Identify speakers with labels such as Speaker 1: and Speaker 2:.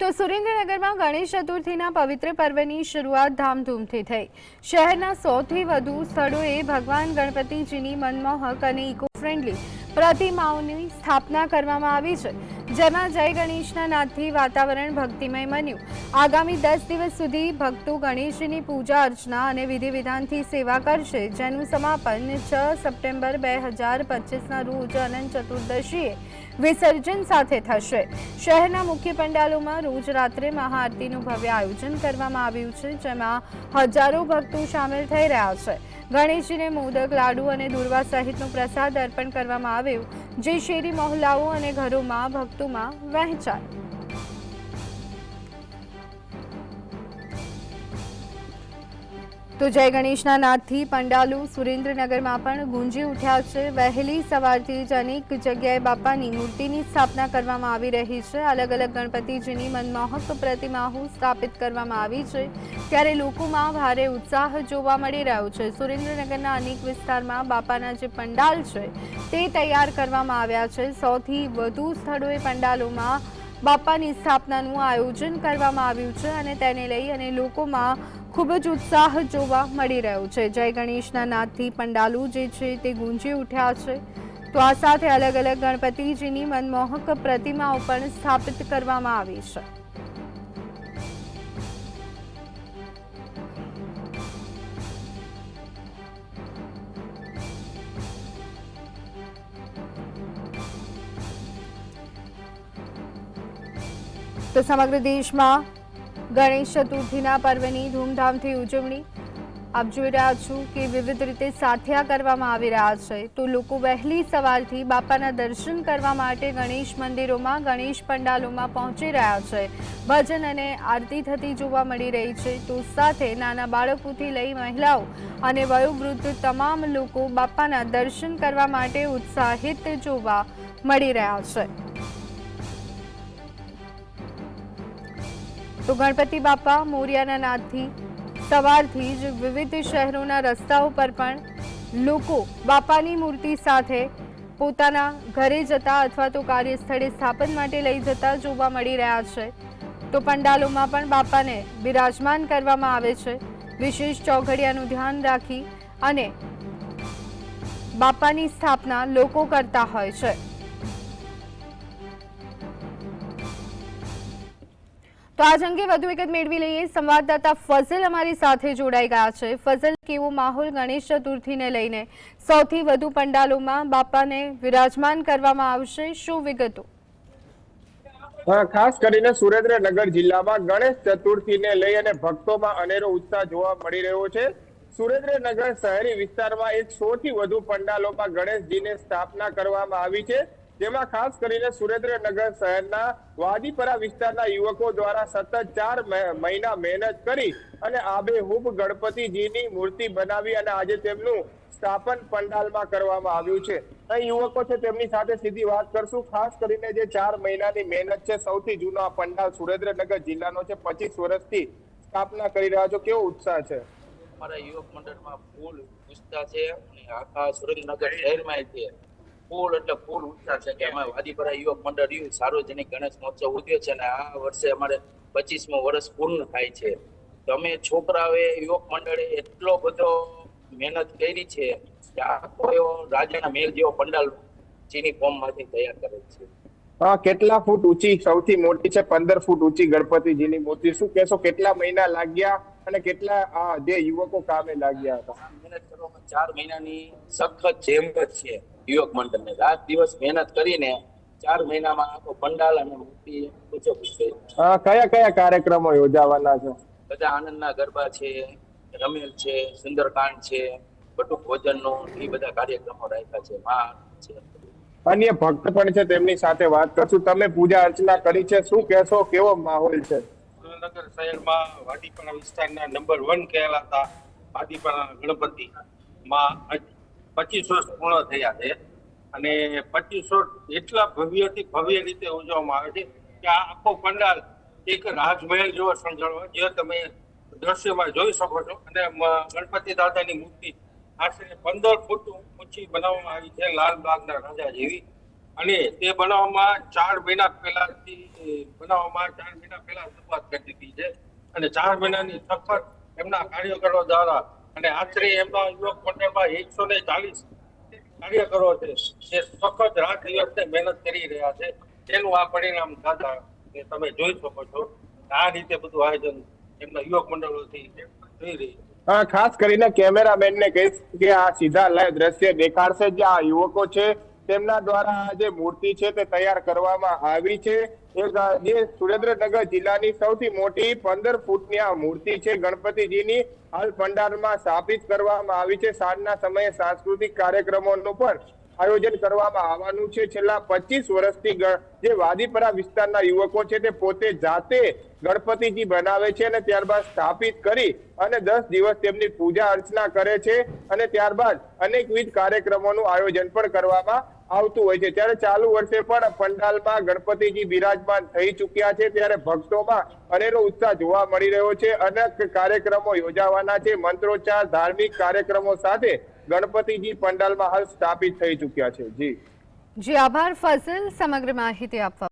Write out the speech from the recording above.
Speaker 1: તો સુરેન્દ્રનગરમાં ગણેશ ચતુર્થીના પવિત્ર પર્વની શરૂઆત ધામધૂમથી થઈ. શહેરના સૌથી વધુ સ્થળોએ ભગવાન ગણપતિજીની મનમોહક અને ઇકો ફ્રેન્ડલી પ્રતિમાઓની સ્થાપના કરવામાં આવી છે. જેમાં જય ગણેશના નાદથી વાતાવરણ ભક્તિમય બન્યું. આગામી દસ દિવસ સુધી ભક્તો ગણેશજીની પૂજા અર્ચના અને વિધિ વિધાનથી સેવા કરશે, જેનું સમાપન છ સપ્ટેમ્બર બે હજાર પચીસના રોજ અનંત ચતુર્દશીએ વિસર્જન સાથે થશે. શહેરના મુખ્ય પંડાલોમાં રોજ રાત્રે મહાઆરતીનું ભવ્ય આયોજન કરવામાં આવ્યું છે, જેમાં હજારો ભક્તો સામેલ થઈ રહ્યા છે. ગણેશજીને મોદક, લાડુ અને દુર્વા સહિતનો પ્રસાદ અર્પણ કરવામાં આવ્યો, જે શેરી મહોલ્લાઓ અને ઘરોમાં, ભક્તોમાં વહેંચાય. તો જય ગણેશના નાદથી પંડાલો સુરેન્દ્રનગરમાં પણ ગુંજી ઉઠ્યા છે. વહેલી સવારથી જ અનેક જગ્યાએ બાપાની મૂર્તિની સ્થાપના કરવામાં આવી રહી છે. અલગ અલગ ગણપતિજીની મનમોહક પ્રતિમાઓ સ્થાપિત કરવામાં આવી છે. ત્યારે લોકોમાં ભારે ઉત્સાહ જોવા મળી રહ્યો છે. સુરેન્દ્રનગરના અનેક વિસ્તારમાં બાપાના જે પંડાલ છે તે તૈયાર કરવામાં આવ્યા છે. સૌથી વધુ સ્થળોએ પંડાલોમાં બાપાની સ્થાપનાનું આયોજન કરવામાં આવ્યું છે અને તેને લઈ અને લોકોમાં ખૂબ જ ઉત્સાહ જોવા મળી રહ્યો છે. જય ગણેશના નાદથી પંડાલો જે છે તે ગુંજી ઉઠ્યા છે. તો આ સાથે અલગ અલગ ગણપતિજીની મનમોહક પ્રતિમાઓ પણ સ્થાપિત કરવામાં આવી છે. તો સમગ્ર દેશમાં ગણેશ ચતુર્થીના પર્વની ધૂમધામથી ઉજવણી. આપ જોઈ રહ્યા છો કે વિવિધ રીતે સાથિયા કરવામાં આવી રહ્યા છે. તો લોકો વહેલી સવારથી બાપાના દર્શન કરવા માટે ગણેશ મંદિરોમાં, ગણેશ પંડાલોમાં પહોંચી રહ્યા છે. ભજન અને આરતી થતી જોવા મળી રહી છે. તો સાથે નાના બાળકોથી લઈ મહિલાઓ અને વયોવૃદ્ધ તમામ લોકો બાપાના દર્શન કરવા માટે ઉત્સાહિત જોવા મળી રહ્યા છે. તો ગણપતિ બાપા, મોરિયાના નાદથી, સવારથી જ વિવિધ શહેરોના રસ્તાઓ પર પણ લોકો બાપાની મૂર્તિ સાથે પોતાના ઘરે જતા અથવા તો કાર્યસ્થળે સ્થાપન માટે લઈ જતા જોવા મળી રહ્યા છે. તો પંડાલોમાં પણ બાપાને બિરાજમાન કરવામાં આવે છે. વિશેષ ચોઘડિયાનું ધ્યાન રાખી અને બાપાની સ્થાપના લોકો કરતા હોય છે. તો આજ અંગે વધુ વિગત મેળવી લઈએ. સંવાદદાતા ફઝલ અમારી સાથે જોડાઈ ગયા છે. ફઝલ, કેવો માહોલ ગણેશ ચતુર્થીને લઈને? સૌથી વધુ પંડાલોમાં બાપાને વિરાજમાન કરવામાં આવશે. શું વિગતો?
Speaker 2: ખાસ કરીને સુરેન્દ્રનગર જિલ્લામાં ગણેશ ચતુર્થીને લઈ અને ભક્તોમાં અનેરો ઉત્સાહ જોવા મળી રહ્યો છે. સુરેન્દ્રનગર શહેરી વિસ્તારમાં એક સૌથી વધુ પંડાલોમાં ગણેશજીની સ્થાપના કરવામાં આવી છે. જેમાં ખાસ કરીને સુરેન્દ્રનગર શહેરના વાદીપરા વિસ્તારના યુવકો દ્વારા સતત ચાર મહિના મહેનત કરી અને આબેહૂબ ગણપતિજીની મૂર્તિ બનાવી અને આજે તેમનું સ્થાપન પંડાલમાં કરવામાં આવ્યું છે. અહીં યુવકો છે, તેમની સાથે સીધી વાત કરશું. ખાસ કરીને જે ચાર મહિનાની મહેનત છે, સૌથી જૂનો આ પંડાલ સુરેન્દ્રનગર જિલ્લાનો છે. પચીસ વર્ષથી સ્થાપના કરી રહ્યા છો. કેવો ઉત્સાહ છે?
Speaker 3: અમારા યુવક મંડળમાં ફૂલ ઉત્સાહ છે આખા સુરેન્દ્રનગર શહેરમાં છે. ફૂલ એટલે ફૂલ ઉત્સાહ છે કે અમે વાદીપરા યુવક મંડળ યુ, સાર્વજનિક ગણેશ મહોત્સવ ઉદ્યો છે અને આ વર્ષે અમારે પચીસમો વર્ષ પૂર્ણ થાય છે. તો અમે છોકરાઓએ, યુવક મંડળે એટલો બધો મહેનત કરી છે કે આખો એવો રાજાના મેલ જેવો પંડાલ ચીની ફોર્મમાંથી તૈયાર કરે છે.
Speaker 2: હા, કેટલા ફૂટ ઊંચી? સૌથી મોટી છે, પંદર ફૂટ ઊંચી ગણપતિજીની મૂર્તિ. શું કેશો કેટલા મહિના લાગ્યા? અને કેટલા આ જે યુવકો કામે લાગ્યા હતા?
Speaker 3: મહેનત કરવામાં ચાર મહિનાની સખત જહેમત છે યુવક મંડળને. રાત દિવસ મહેનત કરીને ચાર મહિનામાં આખો પંડાલ અને મૂર્તિ ઉજવવી છે.
Speaker 2: હા કયા કયા કાર્યક્રમો યોજાવાના છે?
Speaker 3: બધા આનંદના ગરબા છે રમેલ છે સુંદરકાંડ છે બટુક ભોજનનો એ બધા કાર્યક્રમો રાખ્યા છે. માં છે.
Speaker 2: અન્ય ભક્ત પણ છે તેમની સાથે વાત કરશું. તમે પૂજા અર્ચના કરી છે. શું કહેશો? કેવો માહોલ છે?
Speaker 4: સુરેન્દ્રનગર શહેરમાં વાડીપરા વિસ્તારના નંબર વન કહેવાતા વાડીપરા ગણપતિ માં પચીસ વર્ષ પૂર્ણ થયા છે. અને પચીસ વર્ષ એટલા ભવ્યથી ભવ્ય રીતે ઉજવવામાં આવે છે કે આ આખો પંડાલ એક રાજમહેલ જેવો સંજાણો જે તમે દ્રશ્યમાં જોઈ શકો છો. અને ગણપતિ દાદાની મૂર્તિ આશરે પંદર ફૂટ ઊંચી બનાવવામાં આવી છે, લાલ બાગના રાજા જેવી. અને તે બનાવવામાં ચાર મહિના પહેલાથી, બનાવવામાં ચાર મહિના પહેલા શરૂઆત કરી દીધી છે. અને ચાર મહિનાની સખત એમના કાર્યકરો દ્વારા, અને આશરે એમના યુવક મંડળમાં એકસો ને ચાલીસ કાર્યકરો છે, જે સખત રાત દિવસ મહેનત કરી રહ્યા છે. તેનું આ પરિણામ દાદા તમે જોઈ શકો છો. આ રીતે બધું આયોજન એમના યુવક મંડળોથી થઈ રહ્યું છે.
Speaker 2: ખાસ કરીને કેમેરામેન ને કહીશ કે આ સીધા લાઈવ દ્રશ્ય દેખાડશે જે આ યુવકો છે. તેમના દ્વારા જે મૂર્તિ છે તે તૈયાર કરવામાં આવી છે. એક જે સુરેન્દ્રનગર જિલ્લાની સૌથી મોટી પંદર ફૂટની આ મૂર્તિ છે, ગણપતિજીની, હાલ પંડાલમાં સ્થાપિત કરવામાં આવી છે. સાંજના સમયે સાંસ્કૃતિક કાર્યક્રમોનું પણ આયોજન કરવામાં આવવાનું છે. છેલ્લા પચીસ વર્ષથી જે વાદીપરા વિસ્તારના યુવકો છે તે પોતે જાતે ગણપતિજી બનાવે છે અને ત્યારબાદ સ્થાપિત કરી અને દસ દિવસ તેમની પૂજા અર્ચના કરે છે અને ત્યારબાદ અનેકવિધ કાર્યક્રમોનું આયોજન પણ કરવામાં આવતું હોય છે. ત્યારે ચાલુ વર્ષે પણ પંડાલમાં ગણપતિજી બિરાજમાન થઈ ચુક્યા છે. ત્યારે ભક્તોમાં અનેરો ઉત્સાહ જોવા મળી રહ્યો છે. અનેક કાર્યક્રમો યોજાવાના છે. મંત્રોચ્ચાર, ધાર્મિક કાર્યક્રમો સાથે ગણપતિજી પંડાલમાં હાલ સ્થાપિત થઈ ચુક્યા છે. જી.
Speaker 1: જી, આભાર ફઝલ. સમગ્ર માહિતી આપવા